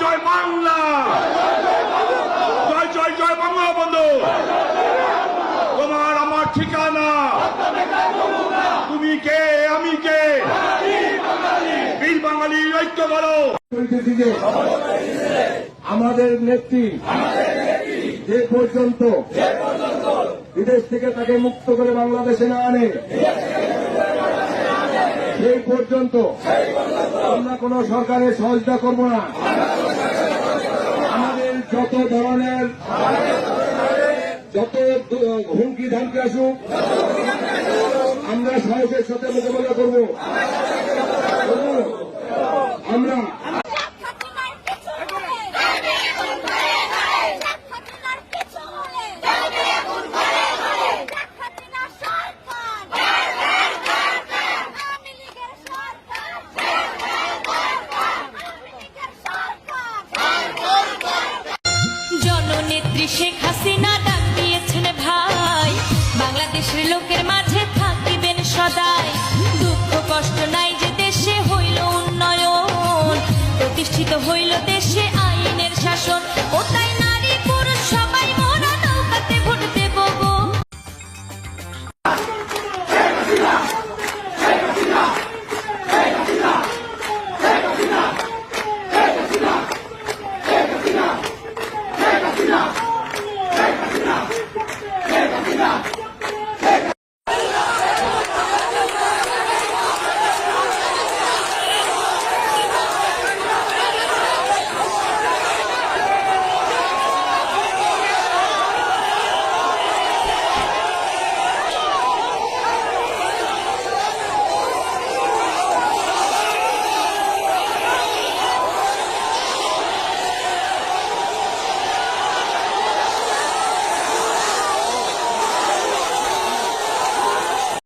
জয় বাংলা। জয় জয় জয় বাংলা, বন্ধু। তোমার আমার ঠিকানা। তুমি কে, আমি কে? বীর বাঙালি ঐক্য বলো। আমাদের নেত্রী, যে পর্যন্ত বিদেশ থেকে তাকে মুক্ত করে বাংলাদেশে না আনে, সেই পর্যন্ত আমরা কোন সরকারের সহযোগিতা করব না। যত ধরনের যত হুমকি ধামকি আসুক আমরা সাহসের সাথে মোকাবেলা করব। আমরা শেখ হাসিনা